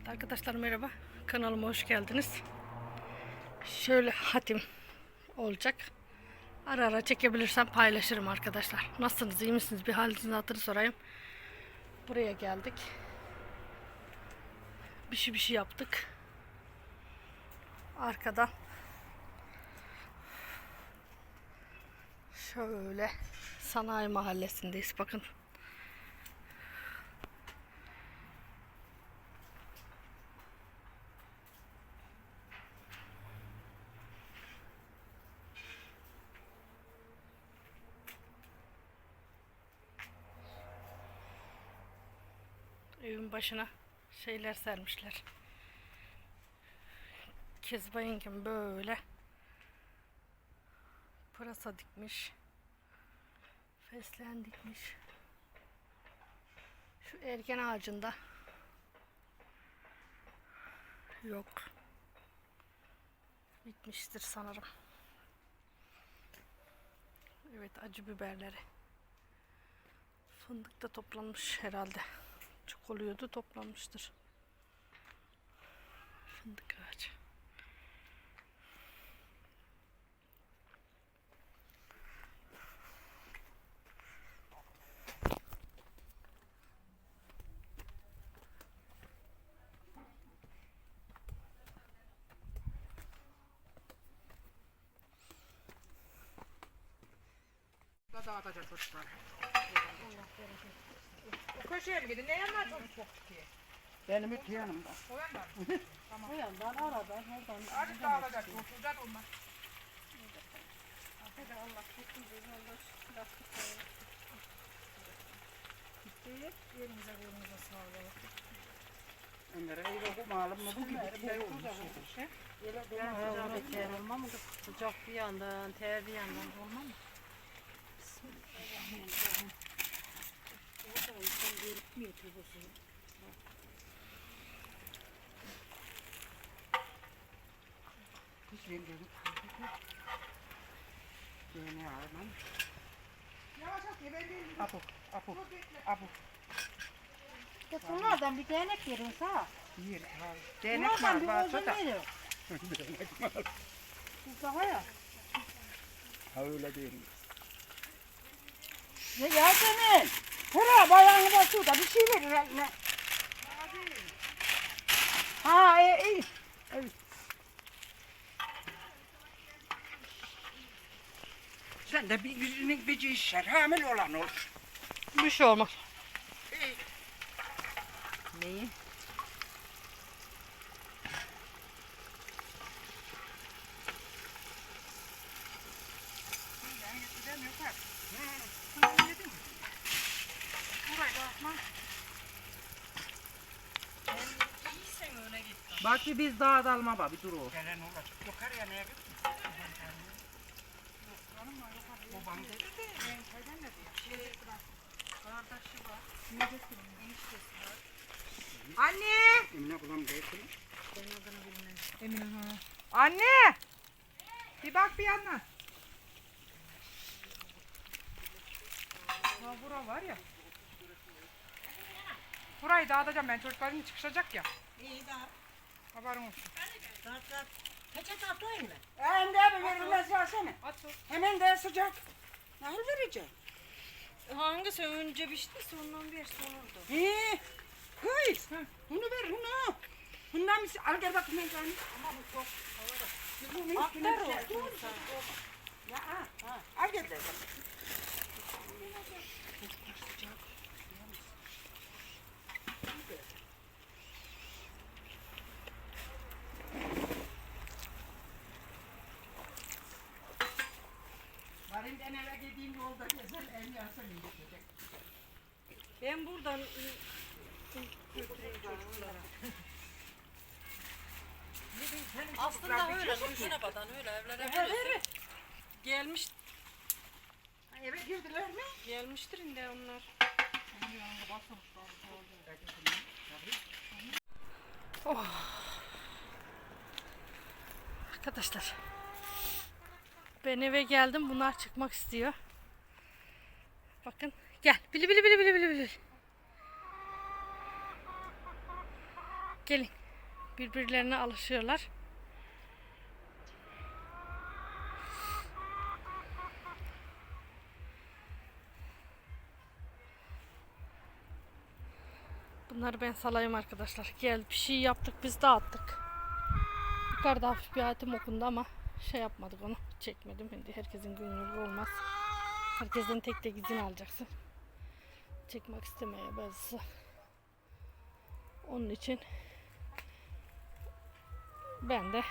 Evet arkadaşlar merhaba. Kanalıma hoş geldiniz. Şöyle hatim olacak. Ara ara çekebilirsem paylaşırım arkadaşlar. Nasılsınız? iyi misiniz? Bir halinizi hatırı sorayım. Buraya geldik. Bir şey bir şey yaptık. Arkadan şöyle sanayi mahallesindeyiz. Bakın evin başına şeyler sermişler. Kezban yengem böyle pırasa dikmiş. Fesleğen dikmiş. Şu ergen ağacında yok. Bitmiştir sanırım. Evet acı biberleri. Fındık da toplanmış herhalde. Çok oluyordu toplanmıştır. Fındık ağacı. Da dağıtacak çocuklar. O köşeye mi gidin? Ne yanlar çocuk çok ki? Benim öte yanımda. O yanlar. Bu yandan aradan oradan. Azıcık dağılacak. Kurtulacak onlar. Allah çok güzel Allah lastik Yerinize kolunuza sağlık. Ömer'e iyi okumalım mı? Bu gibi bir şey olmuş. Sıcak olma mı? Sıcak bir yandan, ter bir yandan olma mı? Hiç rengi Yeni almam. Yavaş at. değilim. Apu, apu, apu. Ya bunlardan bir değnek verin sağ. Yer, ha. Değnek var, varsa uzun da. verin. Mustafa ya. Ha öyle değil. Ya Yasemin. Hera bayağını da bir şey verir eline. Ha iyi, iyi. Evet. Sen de bir yüzünün bir işler hamil olan olur. Bir şey olmaz. Neyi? Bak biz daha dalma bak bir dur o. Gelen olacak. Yukarı ya neye Babam dedi de. Anne. Emine babam dedi. Emine ha. Anne. Bir bak bir yandan. Ha bura var ya. Burayı dağıtacağım ben çocukların çıkışacak ya. İyi daha. Haberin olsun. Daha daha. Peçete atayım mı? Hem de bir verilmez versene. At. Hemen de sıcak. Nasıl vereceğim? Hangisi önce piştiyse ondan bir olurdu. He. Kız. Bunu ver bunu. Bundan mısın? Al gel bakayım ben. Ama bu çok havalı. Aktar o. Ya ha. Al gel. Varın ben eve gideyim yolda gezer el yarsa gidecek. Ben buradan götüreyim çocuklara. Aslında öyle, Gülşen'e badan öyle evlere böyle. Gelmiş, Eve girdiler mi? gelmiştir indi onlar. Arkadaşlar. Ben eve geldim. Bunlar çıkmak istiyor. Bakın. Gel. Bili bili bili bili bili bili. Gelin. Birbirlerine alışıyorlar. Bunları ben salayım arkadaşlar. Gel bir şey yaptık biz dağıttık. Yukarıda hafif bir hatim okundu ama şey yapmadık onu. Çekmedim. Şimdi herkesin gönüllü olmaz. Herkesten tek tek izin alacaksın. Çekmek istemeye bazısı. Onun için ben de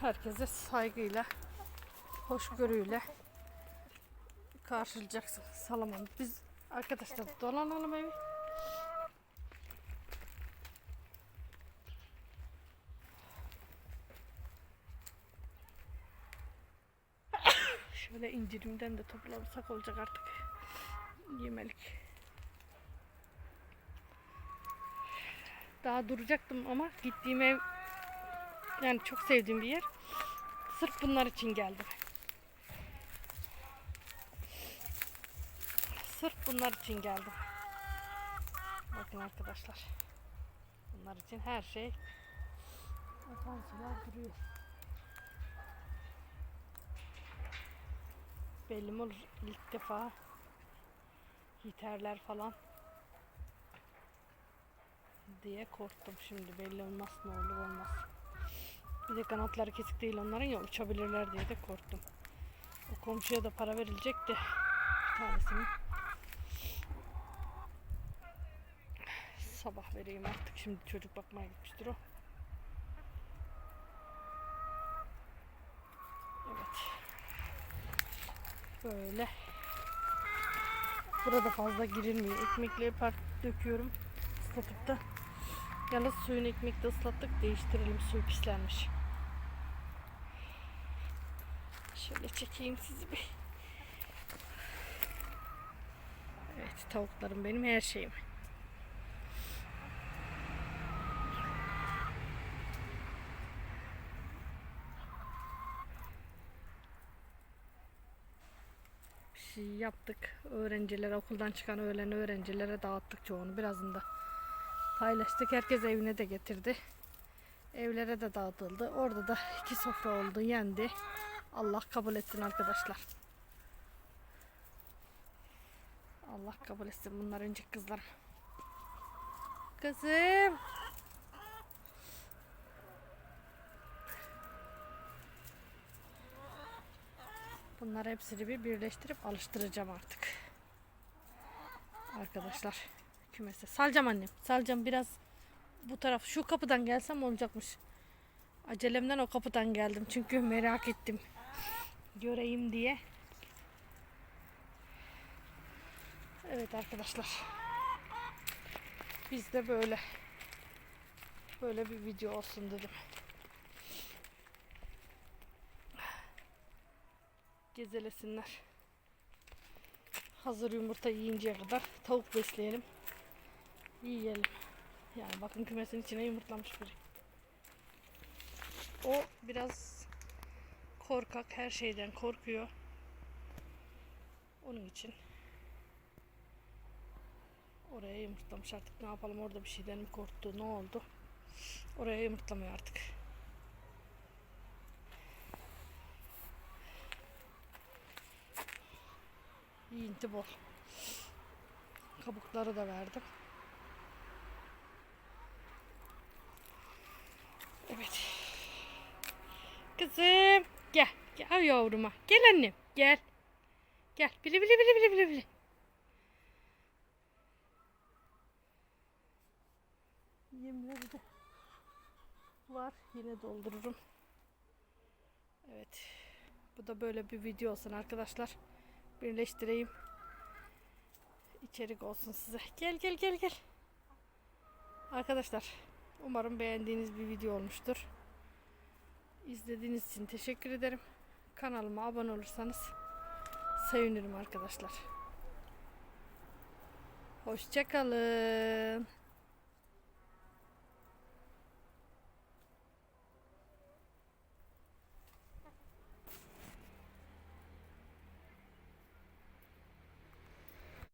herkese saygıyla, hoşgörüyle karşılayacaksın. Salamam. Biz arkadaşlar dolanalım evi. Şöyle incirimden de toplasak olacak artık. Yemelik. Daha duracaktım ama gittiğim ev yani çok sevdiğim bir yer. Sırf bunlar için geldim. Sırf bunlar için geldim. Bakın arkadaşlar. Bunlar için her şey asansörler duruyor. Belli mi olur ilk defa hiterler falan diye korktum şimdi belli olmaz ne olur olmaz. Bir de kanatları kesik değil onların ya uçabilirler diye de korktum. O komşuya da para verilecek de bir tanesini sabah vereyim artık şimdi çocuk bakmaya gitmiştir o. Evet. Böyle. Burada fazla girilmiyor. Ekmekleri part döküyorum. Islatıp da. Yalnız suyunu ekmekte ıslattık. Değiştirelim. Suyu pislenmiş. Şöyle çekeyim sizi bir. Evet tavuklarım benim her şeyim. Bir şey yaptık. Öğrencilere okuldan çıkan öğlen öğrencilere dağıttık çoğunu. Birazını da paylaştık. Herkes evine de getirdi. Evlere de dağıtıldı. Orada da iki sofra oldu, yendi. Allah kabul etsin arkadaşlar. Allah kabul etsin bunlar önceki kızlarım. Kızım. Bunları hepsini bir birleştirip alıştıracağım artık. Arkadaşlar kümese. Salacağım annem. Salacağım biraz bu taraf şu kapıdan gelsem olacakmış. Acelemden o kapıdan geldim çünkü merak ettim. Göreyim diye. Evet arkadaşlar. Biz de böyle böyle bir video olsun dedim. Gezelesinler. Hazır yumurta yiyinceye kadar tavuk besleyelim. Yiyelim. Yani bakın kümesin içine yumurtlamış biri. O biraz korkak her şeyden korkuyor. Onun için oraya yumurtlamış artık ne yapalım orada bir şeyden mi korktu ne oldu oraya yumurtlamıyor artık. Yiyinti bol. Kabukları da verdim. Evet. Kızım gel. Gel yavruma. Gel annem. Gel. Gel. Bili bili bili bili bili bili. Yemleri de var. Yine doldururum. Evet. Bu da böyle bir video olsun arkadaşlar. Birleştireyim. İçerik olsun size. Gel gel gel gel. Arkadaşlar umarım beğendiğiniz bir video olmuştur. İzlediğiniz için teşekkür ederim. Kanalıma abone olursanız sevinirim arkadaşlar. Hoşçakalın.